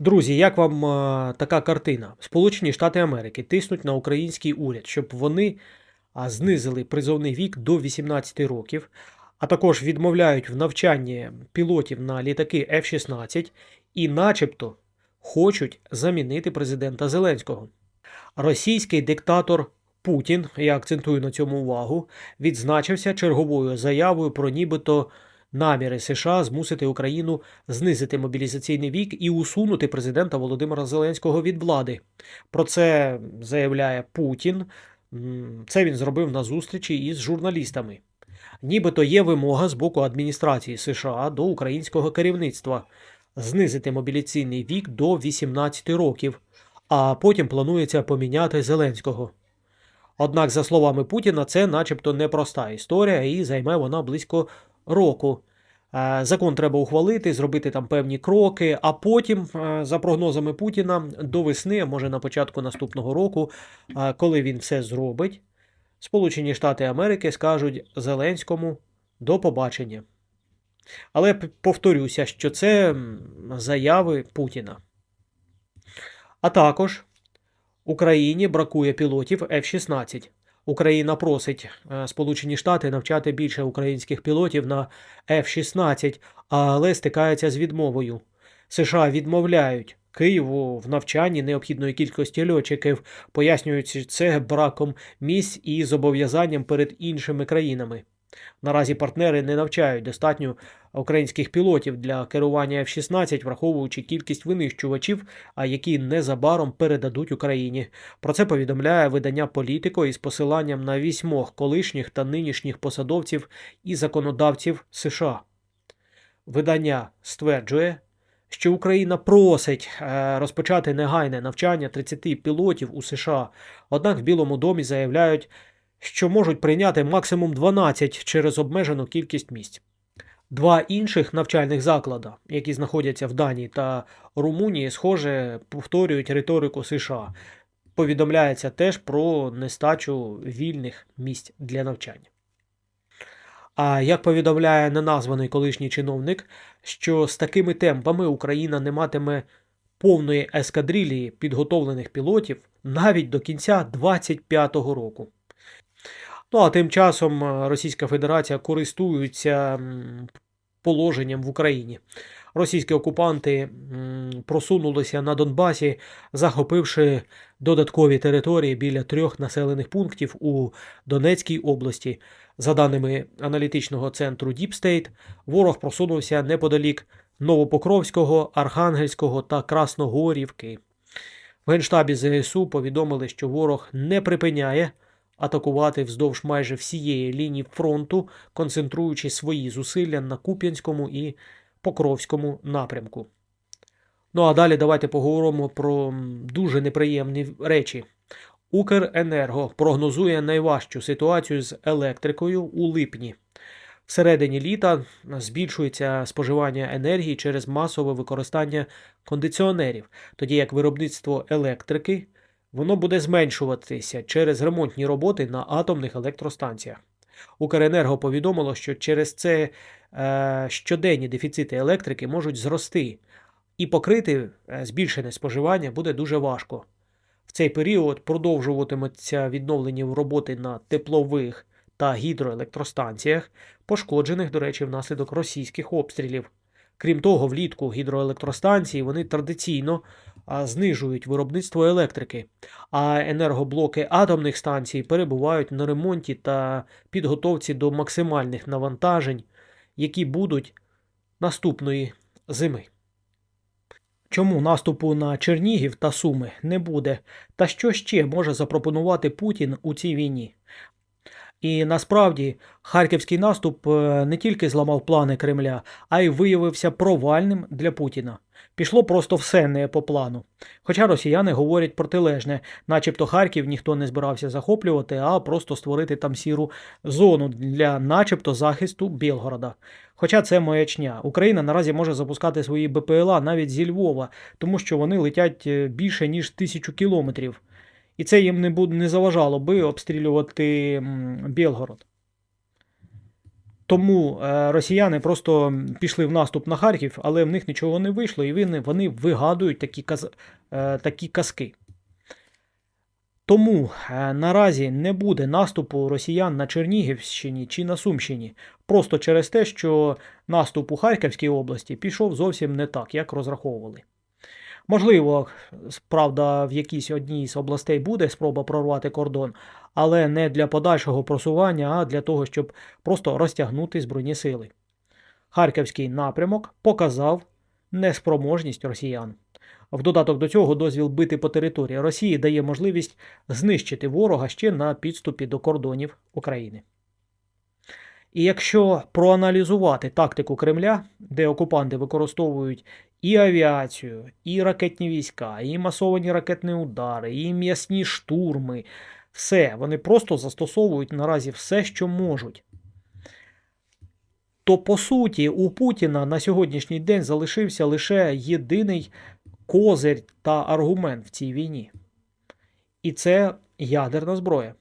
Друзі, як вам е, така картина? Сполучені Штати Америки тиснуть на український уряд, щоб вони а, знизили призовний вік до 18 років, а також відмовляють в навчанні пілотів на літаки F-16 і, начебто, хочуть замінити президента Зеленського. Російський диктатор Путін, я акцентую на цьому увагу, відзначився черговою заявою про нібито наміри США змусити Україну знизити мобілізаційний вік і усунути президента Володимира Зеленського від влади. Про це заявляє Путін. Це він зробив на зустрічі із журналістами. Нібито є вимога з боку адміністрації США до українського керівництва знизити мобілізаційний вік до 18 років, а потім планується поміняти Зеленського. Однак, за словами Путіна, це начебто непроста історія і займе вона близько року. Е, Закон треба ухвалити, зробити там певні кроки, а потім, е, за прогнозами Путіна, до весни, а може на початку наступного року, е, коли він все зробить, Сполучені Штати Америки скажуть Зеленському до побачення. Але повторюся, що це заяви Путіна. А також Україні бракує пілотів F-16. Україна просить е, Сполучені Штати навчати більше українських пілотів на F-16, але стикається з відмовою. США відмовляють Києву в навчанні необхідної кількості льотчиків, пояснюючи це браком місць і зобов'язанням перед іншими країнами. Наразі партнери не навчають достатньо українських пілотів для керування F-16, враховуючи кількість винищувачів, а які незабаром передадуть Україні. Про це повідомляє видання Політико із посиланням на вісьмох колишніх та нинішніх посадовців і законодавців США. Видання стверджує, що Україна просить е, розпочати негайне навчання 30 пілотів у США, однак в Білому домі заявляють, що можуть прийняти максимум 12 через обмежену кількість місць. Два інших навчальних заклади, які знаходяться в Данії та Румунії, схоже, повторюють риторику США. Повідомляється теж про нестачу вільних місць для навчання. А як повідомляє неназваний колишній чиновник, що з такими темпами Україна не матиме повної ескадрилії підготовлених пілотів навіть до кінця 2025 року. Ну а тим часом е, Російська Федерація користується положенням в Україні. Російські окупанти просунулися на Донбасі, захопивши додаткові території біля трьох населених пунктів у Донецькій області. За даними аналітичного центру State, ворог просунувся неподалік Новопокровського, Архангельського та Красногорівки. В Генштабі ЗСУ повідомили, що ворог не припиняє атакувати вздовж майже всієї лінії фронту, концентруючи свої зусилля на Куп'янському і Покровському напрямку. Ну а далі давайте поговоримо про дуже неприємні речі. Укренерго прогнозує найважчу ситуацію з електрикою у липні. Всередині літа збільшується споживання енергії через масове використання кондиціонерів, тоді як виробництво електрики воно буде зменшуватися через ремонтні роботи на атомних електростанціях. Укренерго повідомило, що через це е, щоденні дефіцити електрики можуть зрости, і покрити е, збільшене споживання буде дуже важко. В цей період продовжуватимуться відновлені роботи на теплових та гідроелектростанціях, пошкоджених, до речі, внаслідок російських обстрілів. Крім того, влітку гідроелектростанції вони традиційно знижують виробництво електрики, а енергоблоки атомних станцій перебувають на ремонті та підготовці до максимальних навантажень, які будуть наступної зими. Чому наступу на Чернігів та Суми не буде? Та що ще може запропонувати Путін у цій війні? І насправді харківський наступ е, не тільки зламав плани Кремля, а й виявився провальним для Путіна. Пішло просто все не по плану. Хоча росіяни говорять протилежне, начебто Харків ніхто не збирався захоплювати, а просто створити там сіру зону для начебто захисту Білгорода. Хоча це маячня. Україна наразі може запускати свої БПЛА навіть зі Львова, тому що вони летять е, більше ніж тисячу кілометрів. І це їм не, не заважало би обстрілювати Білгород. Тому е, росіяни просто пішли в наступ на Харків, але в них нічого не вийшло, і вони, вони вигадують такі, каз, е, такі казки. Тому е, наразі не буде наступу росіян на Чернігівщині чи на Сумщині, просто через те, що наступ у Харківській області пішов зовсім не так, як розраховували. Можливо, правда, в якійсь одній з областей буде спроба прорвати кордон, але не для подальшого просування, а для того, щоб просто розтягнути збройні сили. Харківський напрямок показав неспроможність росіян. В додаток до цього дозвіл бити по території Росії дає можливість знищити ворога ще на підступі до кордонів України. І якщо проаналізувати тактику Кремля, де окупанти використовують і авіацію, і ракетні війська, і масовані ракетні удари, і м'ясні штурми, все, вони просто застосовують наразі все, що можуть. То по суті у Путіна на сьогоднішній день залишився лише єдиний козир та аргумент в цій війні. І це ядерна зброя.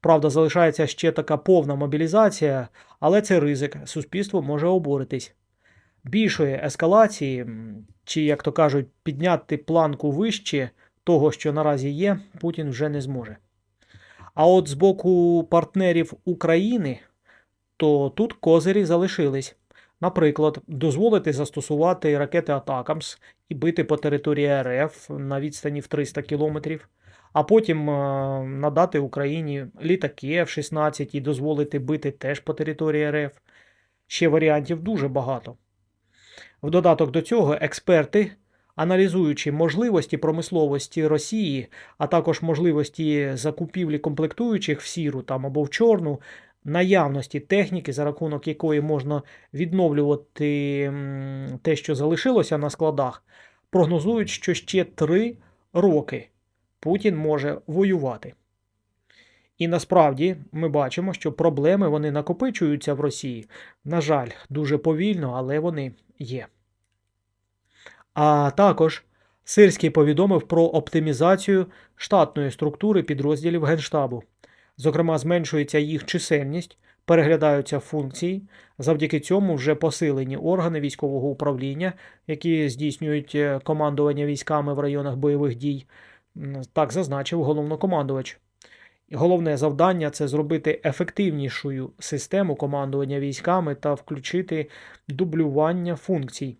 Правда, залишається ще така повна мобілізація, але це ризик. Суспільство може обуритись. Більшої ескалації, чи, як то кажуть, підняти планку вище того, що наразі є, Путін вже не зможе. А от з боку партнерів України, то тут козирі залишились. Наприклад, дозволити застосувати ракети Атакамс і бити по території РФ на відстані в 300 кілометрів, а потім е, надати Україні літаки F-16 і дозволити бити теж по території РФ. Ще варіантів дуже багато. В додаток до цього експерти, аналізуючи можливості промисловості Росії, а також можливості закупівлі комплектуючих в сіру там або в чорну, наявності техніки, за рахунок якої можна відновлювати те, що залишилося на складах, прогнозують, що ще три роки Путін може воювати. І насправді ми бачимо, що проблеми вони накопичуються в Росії. На жаль, дуже повільно, але вони є. А також Сирський повідомив про оптимізацію штатної структури підрозділів Генштабу. Зокрема, зменшується їх чисельність, переглядаються функції. Завдяки цьому вже посилені органи військового управління, які здійснюють е, командування військами в районах бойових дій. Так зазначив головнокомандувач. Головне завдання це зробити ефективнішою систему командування військами та включити дублювання функцій.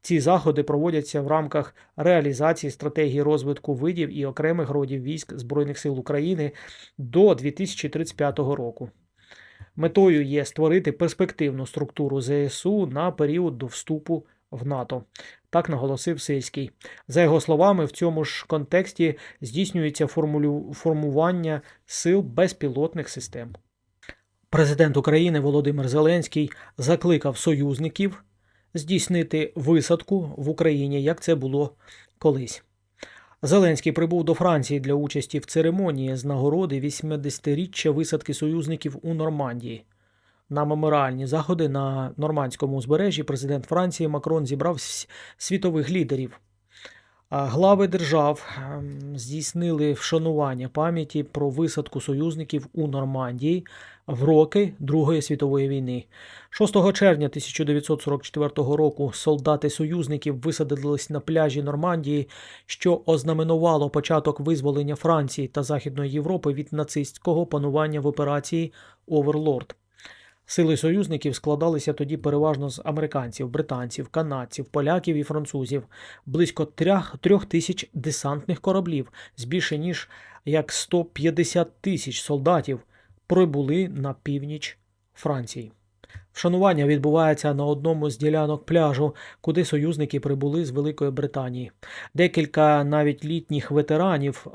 Ці заходи проводяться в рамках реалізації стратегії розвитку видів і окремих родів військ Збройних сил України до 2035 року. Метою є створити перспективну структуру ЗСУ на період до вступу в НАТО. Так наголосив Сильський. За його словами, в цьому ж контексті здійснюється формулю... формування сил безпілотних систем. Президент України Володимир Зеленський закликав союзників здійснити висадку в Україні, як це було колись. Зеленський прибув до Франції для участі в церемонії з нагороди 80-річчя висадки союзників у Нормандії. На меморіальні заходи на нормандському узбережжі президент Франції Макрон зібрав світових лідерів. Глави держав ем, здійснили вшанування пам'яті про висадку союзників у Нормандії в роки Другої світової війни. 6 червня 1944 року солдати союзників висадились на пляжі Нормандії, що ознаменувало початок визволення Франції та Західної Європи від нацистського панування в операції Оверлорд. Сили союзників складалися тоді переважно з американців, британців, канадців, поляків і французів, близько трьох, трьох тисяч десантних кораблів з більше ніж як 150 тисяч солдатів прибули на північ Франції. Вшанування відбувається на одному з ділянок пляжу, куди союзники прибули з Великої Британії. Декілька навіть літніх ветеранів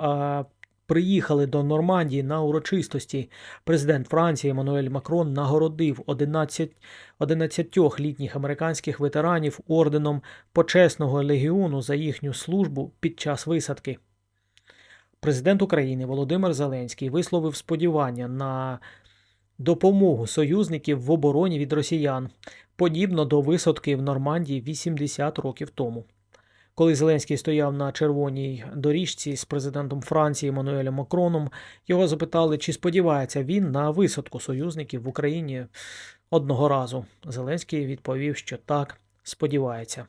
приїхали до Нормандії на урочистості. Президент Франції Еммануель Макрон нагородив 11 11 літніх американських ветеранів орденом почесного легіону за їхню службу під час висадки. Президент України Володимир Зеленський висловив сподівання на допомогу союзників в обороні від росіян, подібно до висадки в Нормандії 80 років тому. Коли Зеленський стояв на червоній доріжці з президентом Франції Еммануелем Макроном, його запитали, чи сподівається він на висадку союзників в Україні одного разу. Зеленський відповів, що так, сподівається.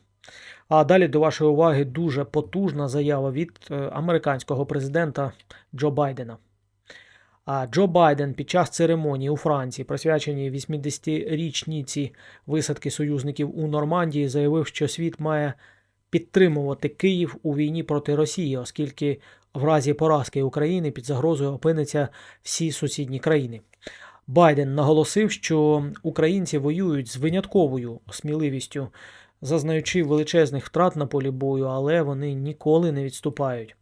А далі до вашої уваги дуже потужна заява від е, американського президента Джо Байдена. А Джо Байден під час церемонії у Франції, присвяченій 80-річниці висадки союзників у Нормандії, заявив, що світ має підтримувати Київ у війні проти Росії, оскільки в разі поразки України під загрозою опиниться всі сусідні країни. Байден наголосив, що українці воюють з винятковою сміливістю, зазнаючи величезних втрат на полі бою, але вони ніколи не відступають.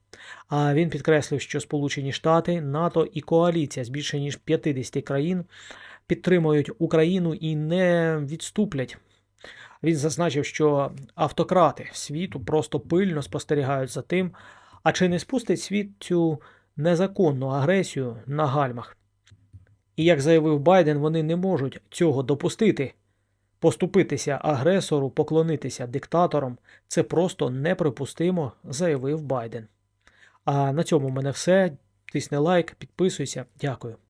А він підкреслив, що Сполучені Штати, НАТО і коаліція з більше ніж 50 країн підтримують Україну і не відступлять. Він зазначив, що автократи світу просто пильно спостерігають за тим, а чи не спустить світ цю незаконну агресію на гальмах. І як заявив Байден, вони не можуть цього допустити. Поступитися агресору, поклонитися диктаторам це просто неприпустимо, заявив Байден. А на цьому в мене все. Тисни лайк, підписуйся. Дякую.